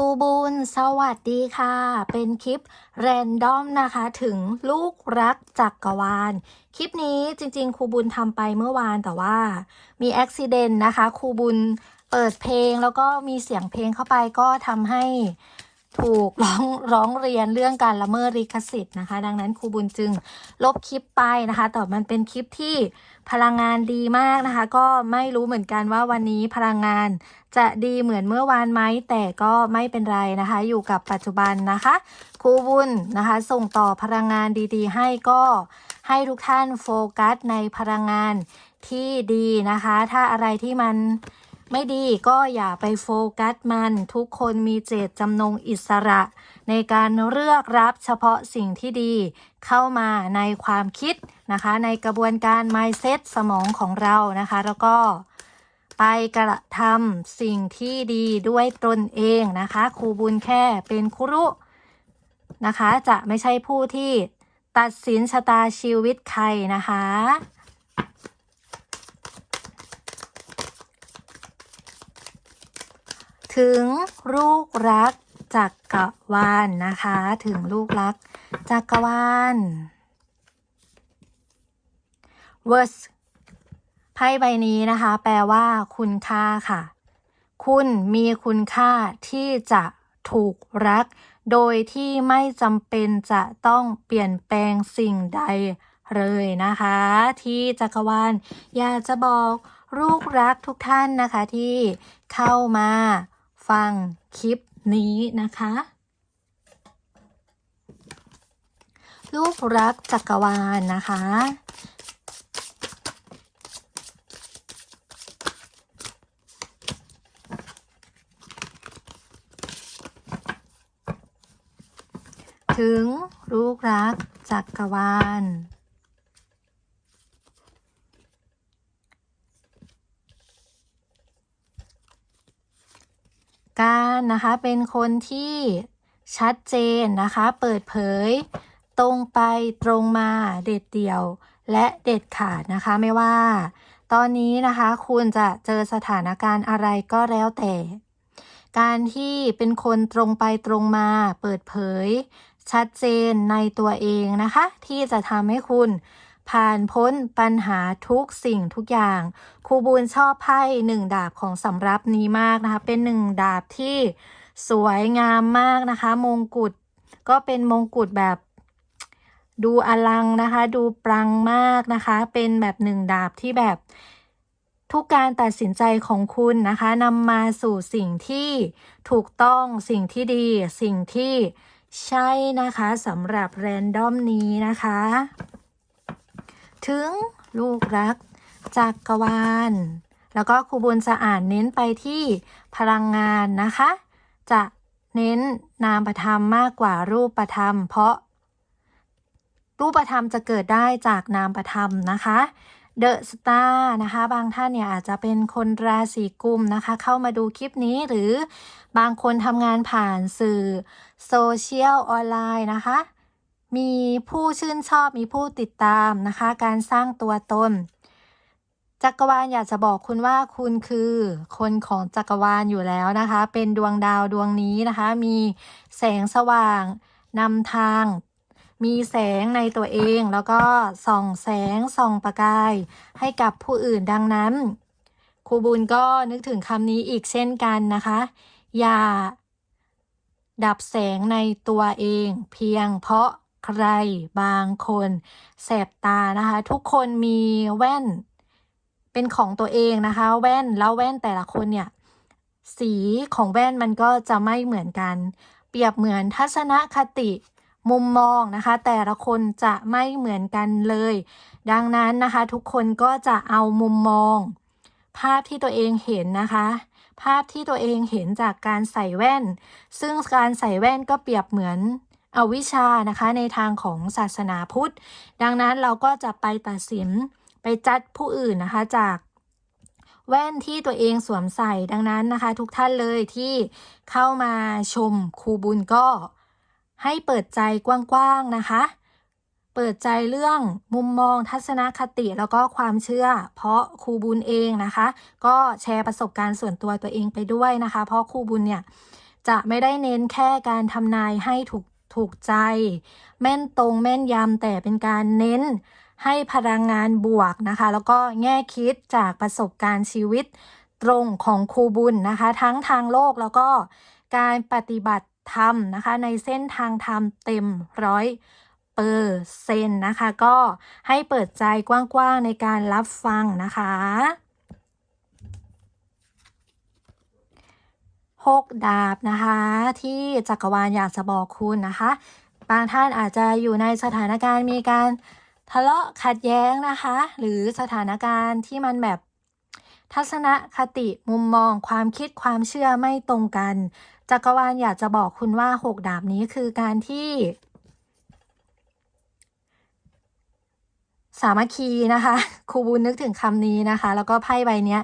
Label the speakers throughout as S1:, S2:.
S1: ครูบุญสวัสดีค่ะ เป็นคลิปแรนดอมนะคะ ถึงลูกรักจักกรวาล คลิปนี้จริงๆครูบุญทำไปเมื่อวานแต่ว่ามีอุบิเหตุนะคะครูบุญเปิดเพลงแล้วก็มีเสียงเพลงเข้าไปก็ทำให้ ถูกร้องร้องเรียนเรื่องการละเมิดลิขสิทธิ์นะคะ ดังนั้นครูบุญจึงลบคลิปไปนะคะ แต่มันเป็นคลิปที่พลังงานดีมากนะคะ ก็ไม่รู้เหมือนกันว่าวันนี้พลังงานจะดีเหมือนเมื่อวานไหมแต่ก็ไม่เป็นไรนะคะ อยู่กับปัจจุบันนะคะครูบุญนะคะ ส่งต่อพลังงานดีๆ ให้ก็ให้ทุกท่านโฟกัสในพลังงานที่ดีนะคะ ถ้าอะไรที่มัน ไม่ดีก็อย่าไปโฟกัสมัน ทุกคนมีเจตจำนงอิสระ ในการเลือกรับเฉพาะสิ่งที่ดี เข้ามาในความคิดนะคะ ในกระบวนการ mindset สมองของเรานะคะ แล้วก็ไปกระทำสิ่งที่ดีด้วยตนเองนะคะครูบุญแค่เป็นครุนะคะ จะไม่ใช่ผู้ที่ตัดสินชะตาชีวิตใครนะคะ ถึงลูกรักจักกรวาลนนะคะ ถึงลูกรักจักรวาล verse ไพ่ใบนี้นะคะ แปลว่า คุณค่าค่ะ คุณมีคุณค่าที่จะถูกรัก โดยที่ไม่จำเป็นจะต้องเปลี่ยนแปลงสิ่งใดเลยนะคะ ที่จักรวาลอยากจะบอกลูกรักทุกท่านนะคะที่เข้ามา ฟังคลิปนี้นะคะ ลูกรักจักรวาลนะคะ ถึงลูกรักจักรวาล การนะคะ เป็นคนที่ชัดเจนนะคะ เปิดเผย ตรงไปตรงมาเด็ดเดี่ยว และเด็ดขาดนะคะไม่ว่า ตอนนี้นะคะคุณจะเจอสถานการณ์อะไรก็แล้วแต่ การที่เป็นคนตรงไปตรงมา เปิดเผย ชัดเจนในตัวเองนะคะ ที่จะทำให้คุณ ผ่านพ้นปัญหาทุกสิ่งทุกอย่างครูบูนชอบไพ่หนึ่งดาบของสำรับนี้มากนะคะ เป็นหนึ่งดาบที่สวยงามมากนะคะ มงกุฎก็เป็นมงกุฎแบบดูอลังนะคะ ดูปรังมากนะคะ เป็นแบบหนึ่งดาบที่แบบทุกการตัดสินใจของคุณนะคะนำมาสู่สิ่งที่ถูกต้องสิ่งที่ดี สิ่งที่ใช่นะคะสำหรับแรนดอมนี้นะคะ ถึงลูกรักจักกรวาล แล้วก็ครูบุญจะอานเน้นไปที่พลังงานนะคะ จะเน้นนามธรรมมากกว่ารูปธรรม เพราะ รูปธรรมจะเกิดได้จากนามธรรมนะคะเดอะสตาร์นะคะ บางท่านเนี่ยอาจจะเป็นคนราศีกุมนะคะ เข้ามาดูคลิปนี้หรือบางคนทำงานผ่านสื่อโซเชียลออนไลน์นะคะ มีผู้ชื่นชอบมีผู้ติดตามนะคะ การสร้างตัวตน จักรวาลอยากจะบอกคุณว่าคุณคือ คนของจักรวาลอยู่แล้วนะคะ เป็นดวงดาวดวงนี้นะคะ มีแสงสว่างนำทาง มีแสงในตัวเอง แล้วก็ส่องแสงส่องประกาย ให้กับผู้อื่นดังนั้นครูบุญก็นึกถึงคำนี้อีกเช่นกันนะคะ อย่า ดับแสงในตัวเอง เพียงเพราะ ใครบางคนแสบตานะคะ ทุกคนมีแว่นเป็นของตัวเองนะคะ แว่นแล้วแว่นแต่ละคนเนี่ย สีของแว่นมันก็จะไม่เหมือนกัน เปรียบเหมือนทัศนคติมุมมองนะคะ แต่ละคนจะไม่เหมือนกันเลย ดังนั้นนะคะ ทุกคนก็จะเอามุมมอง ภาพที่ตัวเองเห็นนะคะ ภาพที่ตัวเองเห็นจากการใส่แว่น ซึ่งการใส่แว่นก็เปรียบเหมือน อวิชชานะคะในทางของศาสนาพุทธ ดังนั้นเราก็จะไปตัดสินไปจัดผู้อื่นนะคะจากแว่นที่ตัวเองสวมใส่ดังนั้นนะคะ ทุกท่านเลยที่เข้ามาชมครูบุญก็ให้เปิดใจกว้างๆนะคะ เปิดใจเรื่องมุมมองทัศนคติแล้วก็ความเชื่อ เพราะครูบุญเองนะคะ ก็แชร์ประสบการณ์ส่วนตัวตัวเองไปด้วยนะคะ เพราะครูบุญเนี่ยจะไม่ได้เน้นแค่การทำนายให้ถูก ถูกใจ แม่นตรงแม่นยำแต่เป็นการเน้นให้พลังงานบวกนะคะ แล้วก็แง่คิดจากประสบการณ์ชีวิตตรงของครูบุญนะคะ ทั้งทางโลกแล้วก็การปฏิบัติธรรมนะคะ ในเส้นทางธรรมเต็มร้อยเปอร์เซ็นต์นะคะ ก็ให้เปิดใจกว้างๆในการรับฟังนะคะ หกดาบนะคะ ที่จักรวาลอยากจะบอกคุณนะคะ บางท่านอาจจะอยู่ในสถานการณ์มีการทะเลาะขัดแย้งนะคะ หรือสถานการณ์ที่มันแบบทัศนคติมุมมองความคิดความเชื่อไม่ตรงกัน จักรวาลอยากจะบอกคุณว่าหกดาบนี้คือการที่ สามัคคีนะคะครูบุญนึกถึงคำนี้นะคะ แล้วก็ไพ่ใบนี้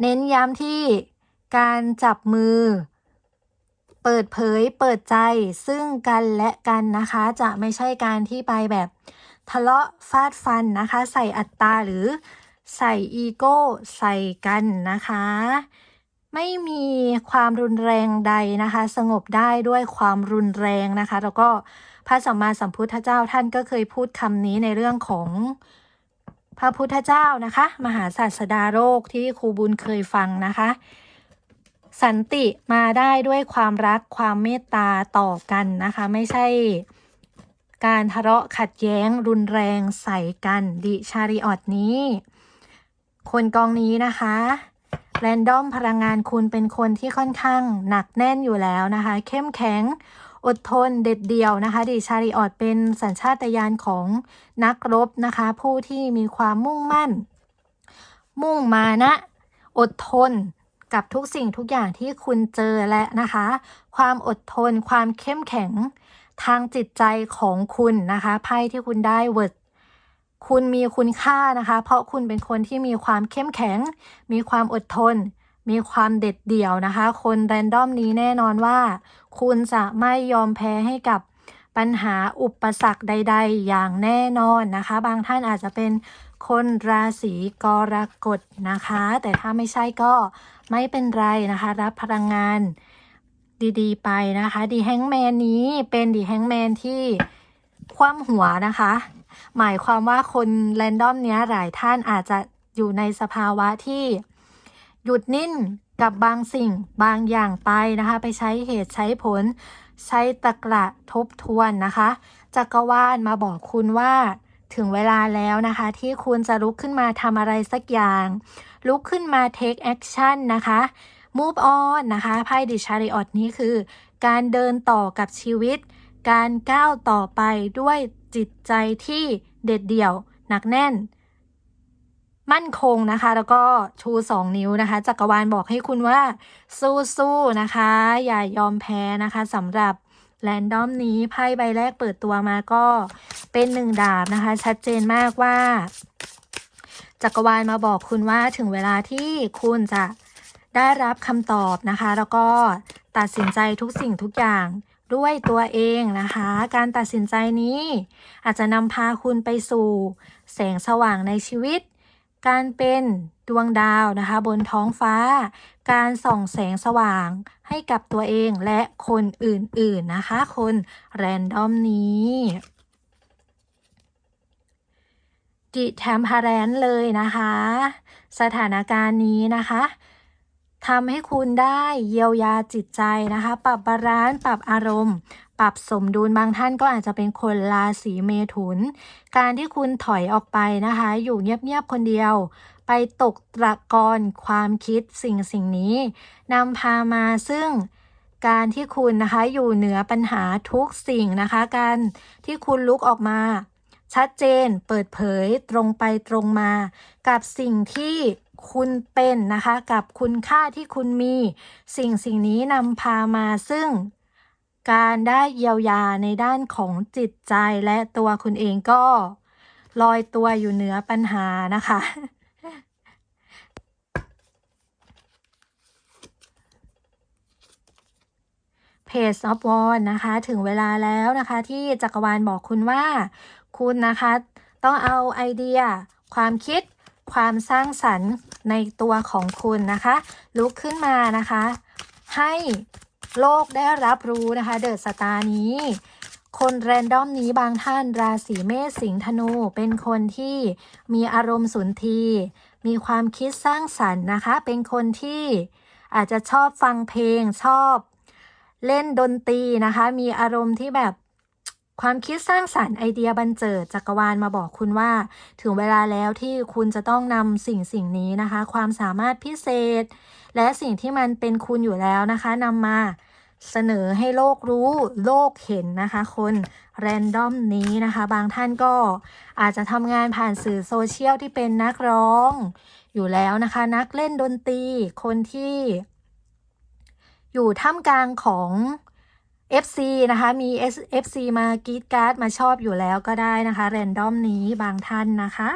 S1: เน้นย้ำที่ การจับมือ เปิดเผยเปิดใจซึ่งกันและกันนะคะ จะไม่ใช่การที่ไปแบบทะเลาะฟาดฟันนะคะ ใส่อัตตาหรือใส่อีโก้ใส่กันนะคะ ไม่มีความรุนแรงใดนะคะ สงบได้ด้วยความรุนแรงนะคะ แล้วก็พระสัมมาสัมพุทธเจ้าท่านก็เคยพูดคำนี้ในเรื่องของพระพุทธเจ้านะคะ มหาศาสดาโลกที่ครูบุญเคยฟังนะคะ สันติมาได้ด้วยความรักความเมตตาต่อกันนะคะ ไม่ใช่การทะเลาะขัดแย้งรุนแรงใส่กันดิชาริออตนี้ คนกองนี้นะคะแรนดอมพลังงานคุณเป็นคนที่ค่อนข้างหนักแน่นอยู่แล้วนะคะ เข้มแข็งอดทนเด็ดเดี่ยวนะคะดิชาริออตเป็นสัญชาตญาณของนักรบนะคะ ผู้ที่มีความมุ่งมั่น มุ่งมานะ อดทน กับทุกสิ่งทุกอย่างที่คุณเจอและนะคะ ความอดทนความเข้มแข็งทางจิตใจของคุณนะคะไพ่ที่คุณได้เวิร์ดคุณมีคุณค่านะคะ เพราะคุณเป็นคนที่มีความเข้มแข็ง มีความอดทน มีความเด็ดเดี่ยวนะคะ คนแรนดอมนี้แน่นอนว่า คุณจะไม่ยอมแพ้ให้กับปัญหาอุปสรรคใด ๆ อย่างแน่นอนนะคะ บางท่านอาจจะเป็น คนราศีกรกฎนะคะ แต่ถ้าไม่ใช่ก็ไม่เป็นไรนะคะ รับพลังงานดีๆ ไปนะคะดีแฮงแมนนี้เป็นดีแฮงแมนที่คว่ำหัวนะคะ หมายความว่าคนแรนดอมเนี้ยหลายท่านอาจจะอยู่ในสภาวะที่หยุดนิ่งกับบางสิ่งบางอย่างไปนะคะ ไปใช้เหตุใช้ผล ใช้ตะกระทบทวนนะคะจักรวาลมาบอกคุณว่า ถึงเวลาแล้วนะคะ ที่คุณจะลุกขึ้นมาทำอะไรสักอย่าง ลุกขึ้นมา take action นะคะ move on นะคะไพ่ดิชาริออตนี้คือ การเดินต่อกับชีวิต การก้าวต่อไปด้วยจิตใจที่เด็ดเดี่ยว หนักแน่น มั่นคงนะคะ แล้วก็ชูสองนิ้วนะคะ จักรวาลบอกให้คุณว่า สู้ๆนะคะ อย่ายอมแพ้นะคะสำหรับ แรนดอมนี้ไพ่ใบแรกเปิดตัวมาก็เป็นหนึ่งดาบนะคะ ชัดเจนมากว่า จักรวาลมาบอกคุณว่าถึงเวลาที่คุณจะได้รับคำตอบนะคะ แล้วก็ตัดสินใจทุกสิ่งทุกอย่างด้วยตัวเองนะคะ การตัดสินใจนี้ อาจจะนำพาคุณไปสู่ แสงสว่างในชีวิต การเป็นดวงดาวนะคะ บนท้องฟ้า การส่องแสงสว่างให้กับตัวเองและคนอื่นๆนะคะ คนแรนดอมนี้ดิแทมพาแรนเลยนะคะ สถานการณ์นี้นะคะทำให้คุณได้เยียวยาจิตใจนะคะ ปรับบาลานซ์ปรับอารมณ์ ปรับสมดุลบางท่านก็อาจจะเป็นคนราศีเมถุน การที่คุณถอยออกไปนะคะ อยู่เงียบๆคนเดียว ไปตกตะกอนความคิดสิ่งสิ่งนี้นำพามาซึ่งการที่คุณนะคะอยู่เหนือปัญหาทุกสิ่งนะคะ การที่คุณลุกออกมา ชัดเจนเปิดเผยตรงไปตรงมา กับสิ่งที่คุณเป็นนะคะ กับคุณค่าที่คุณมี สิ่งสิ่งนี้นำพามาซึ่ง การได้เยียวยาในด้านของจิตใจและตัวคุณเองก็ลอยตัวอยู่เหนือปัญหานะคะ เพจออฟวอนนะคะ ถึงเวลาแล้วนะคะที่จักรวาลบอกคุณว่า คุณนะคะ ต้องเอาไอเดีย ความคิด ความสร้างสรรค์ในตัวของคุณนะคะ ลุกขึ้นมานะคะ ให้ โลกได้รับรู้นะคะ เดอะสตาร์นี้ คนแรนดอมนี้บางท่านราศีเมษสิงห์ธนู เป็นคนที่มีอารมณ์สุนทรีมีความคิดสร้างสรรค์นะคะ เป็นคนที่อาจจะชอบฟังเพลงชอบเล่นดนตรีนะคะ มีอารมณ์ที่แบบ ความคิดสร้างสรรค์ไอเดียบันเจิดจักรวาลมาบอกคุณว่า ถึงเวลาแล้วที่คุณจะต้องนำสิ่งสิ่งนี้นะคะ ความสามารถพิเศษ และสิ่งที่มันเป็นคุณอยู่แล้วนะคะนำมาเสนอให้โลกรู้โลกเห็นนะคะ คนแรนดอมนี้นะคะ บางท่านก็อาจจะทำงานผ่านสื่อโซเชียลที่เป็นนักร้องอยู่แล้วนะคะ นักเล่นดนตรีคนที่ อยู่ท่ามกลางของ FC นะคะ มี FC มากรีดการ์ดมาชอบอยู่แล้วก็ได้นะคะ แรนดอมนี้บางท่านนะคะ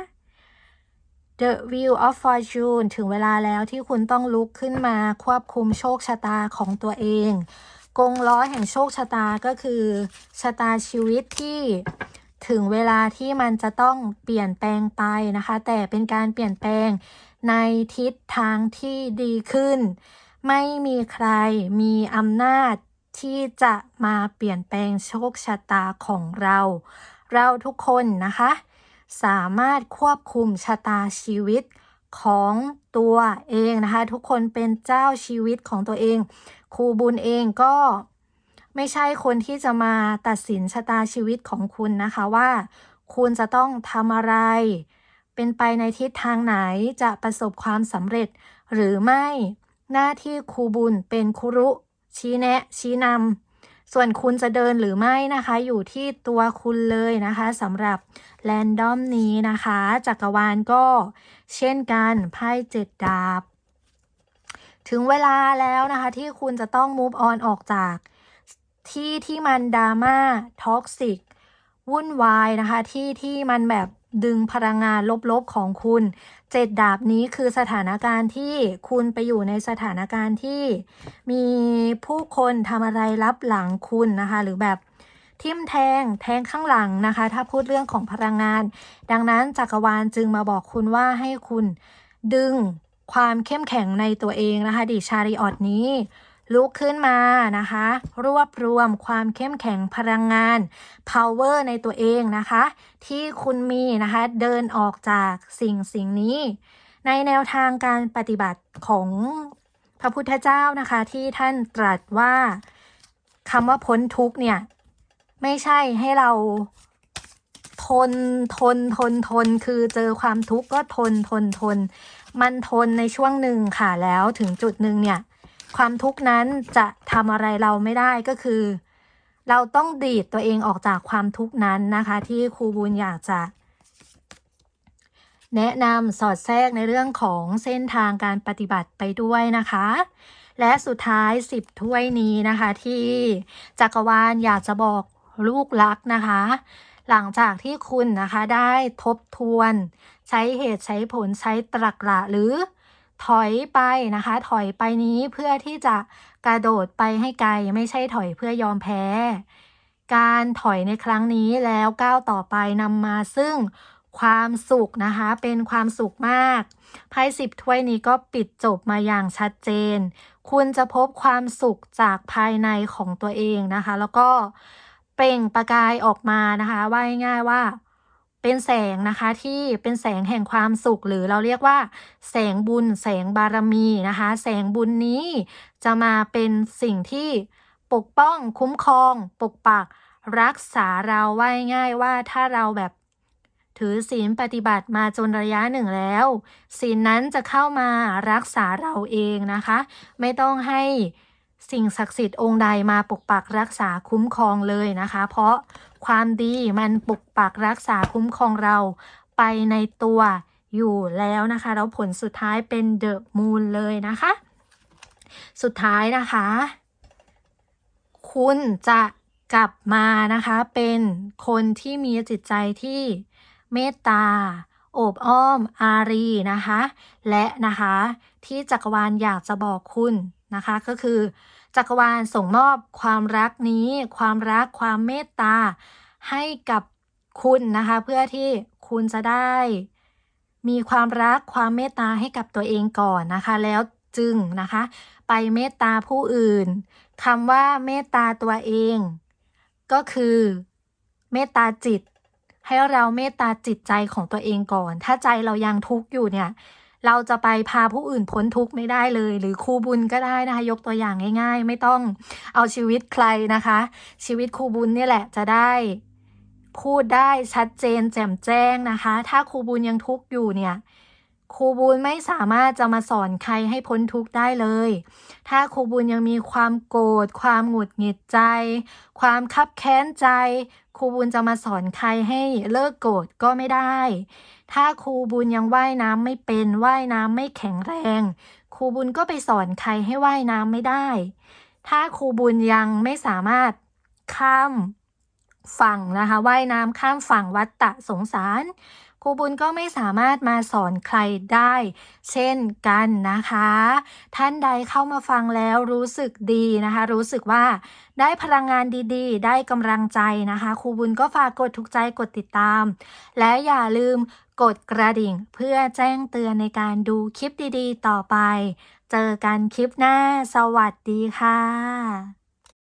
S1: The Wheel of Fortune ถึงเวลาแล้วที่คุณต้องลุกขึ้นมาควบคุมโชคชะตาของตัวเอง กงล้อแห่งโชคชะตาก็คือชะตาชีวิตที่ถึงเวลาที่มันจะต้องเปลี่ยนแปลงไปนะคะ แต่เป็นการเปลี่ยนแปลงในทิศทางที่ดีขึ้น ไม่มีใครมีอำนาจ ที่จะมาเปลี่ยนแปลงโชคชะตาของเรา เราทุกคนนะคะ สามารถควบคุมชะตาชีวิตของตัวเองนะคะ ทุกคนเป็นเจ้าชีวิตของตัวเอง ครูบุญเองก็ไม่ใช่คนที่จะมาตัดสินชะตาชีวิตของคุณนะคะว่า คุณจะต้องทำอะไร เป็นไปในทิศทางไหนจะประสบความสำเร็จหรือไม่หน้าที่ครูบุญเป็นครูรุ ชี้แนะ ชี้นำส่วนคุณจะเดินหรือไม่นะคะ อยู่ที่ตัวคุณเลยนะคะสำหรับแรนดอมนี้นะคะ จักรวาลก็เช่นกันไพ่เจ็ดดาบ ถึงเวลาแล้วนะคะ ที่คุณจะต้อง move on ออกจากที่ที่มันดราม่าท็อกซิกวุ่นวายนะคะ ที่ที่มันแบบ ดึงพลังงานลบๆของคุณเจ็ดดาบนี้คือสถานการณ์ที่คุณไปอยู่ในสถานการณ์ที่มีผู้คนทำอะไรรับหลังคุณนะคะ หรือแบบทิมแทงแทงข้างหลังนะคะ ถ้าพูดเรื่องของพลังงาน ดังนั้นจักรวาลจึงมาบอกคุณว่าให้คุณดึงความเข้มแข็งในตัวเองนะคะดิชาริออตนี้ ลุกขึ้นมานะคะ รวบรวมความเข้มแข็งพลังงาน power ในตัวเองนะคะ ที่คุณมีนะคะเดินออกจากสิ่งสิ่งนี้ ในแนวทางการปฏิบัติของพระพุทธเจ้านะคะ ที่ท่านตรัสว่าคำว่าพ้นทุกเนี่ย ไม่ใช่ให้เราทนทนทนทนคือเจอความทุกข์ก็ทนทนทน มันทนในช่วงหนึ่งค่ะแล้วถึงจุดหนึ่งเนี่ย ความทุกข์นั้นจะทำอะไรเราไม่ได้ก็คือ เราต้องดีดตัวเองออกจากความทุกข์นั้นนะคะ ที่ครูบุญอยากจะ แนะนำสอดแทรกในเรื่องของเส้นทางการปฏิบัติไปด้วยนะคะ และสุดท้าย 10 ถ้วยนี้นะคะ ที่จักรวาลอยากจะบอกลูกรักนะคะ หลังจากที่คุณนะคะได้ทบทวน ใช้เหตุใช้ผลใช้ตรรกะหรือ ถอยไปนะคะ ถอยไปนี้เพื่อที่จะกระโดดไปให้ไกล ไม่ใช่ถอยเพื่อยอมแพ้ การถอยในครั้งนี้แล้วก้าวต่อไปนำมาซึ่งความสุขนะคะ เป็นความสุขมากไพ่สิบถ้วยนี้ก็ปิดจบมาอย่างชัดเจน คุณจะพบความสุขจากภายในของตัวเองนะคะ แล้วก็เปล่งประกายออกมานะคะ ว่าง่ายๆว่า เป็นแสงนะคะที่เป็นแสงแห่งความสุขหรือเราเรียกว่า แสงบุญ แสงบารมีนะคะ แสงบุญนี้จะมาเป็นสิ่งที่ปกป้องคุ้มครอง ปกปักรักษาเราไว้ง่ายว่าถ้าเราแบบถือศีลปฏิบัติมาจนระยะหนึ่งแล้วศีลนั้นจะเข้ามารักษาเราเองนะคะ ไม่ต้องให้ สิ่งศักดิ์สิทธิ์องค์ใดมาปกปักรักษาคุ้มครองเลยนะคะ เพราะความดีมันปกปักรักษาคุ้มครองเราไปในตัวอยู่แล้วนะคะ แล้วผลสุดท้ายเป็นเดอะมูนเลยนะคะ สุดท้ายนะคะ คุณจะกลับมานะคะ เป็นคนที่มีจิตใจที่เมตตาโอบอ้อมอารีนะคะ และนะคะที่จักรวาลอยากจะบอกคุณนะคะ ก็คือ จักรวาลส่งมอบความรักนี้ ความรักความเมตตาให้กับคุณนะคะ เพื่อที่คุณจะได้ มีความรักความเมตตาให้กับตัวเองก่อนนะคะ แล้วจึงนะคะ ไปเมตตาผู้อื่นคำว่าเมตตาตัวเอง ก็คือเมตตาจิต ให้เราเมตตาจิตใจของตัวเองก่อน ถ้าใจเรายังทุกข์อยู่เนี่ย เราจะไปพาผู้อื่นพ้นทุกข์ไม่ได้เลย หรือครูบุญก็ได้นะคะยกตัวอย่างง่าย ๆ ไม่ต้องเอาชีวิตใครนะคะ ชีวิตครูบุญนี่แหละจะได้พูดได้ชัดเจนแจ่มแจ้งนะคะ ถ้าครูบุญยังทุกข์อยู่เนี่ยครูบุญไม่สามารถจะมาสอนใครให้พ้นทุกข์ได้เลย ถ้าครูบุญยังมีความโกรธ ความหงุดหงิดใจ ความคับแค้นใจ ครูบุญจะมาสอนใครให้เลิกโกรธก็ไม่ได้ ถ้าครูบุญยังว่ายน้ำไม่เป็นว่ายน้ำไม่แข็งแรง ครูบุญก็ไปสอนใครให้ว่ายน้ำไม่ได้ ถ้าครูบุญยังไม่สามารถข้ามฝั่งนะคะว่ายน้ำข้ามฝั่งวัฏฏะสงสารครูบุญก็ไม่สามารถมาสอนใครได้ เช่นกันนะคะ ท่านใดเข้ามาฟังแล้วรู้สึกดีนะคะ รู้สึกว่าได้พลังงานดีๆ ได้กำลังใจนะคะครูบุญก็ฝากกดถูกใจกดติดตาม และอย่าลืม กดกระดิ่งเพื่อแจ้งเตือนในการดูคลิปดีๆ ต่อไป เจอกันคลิปหน้า สวัสดีค่ะ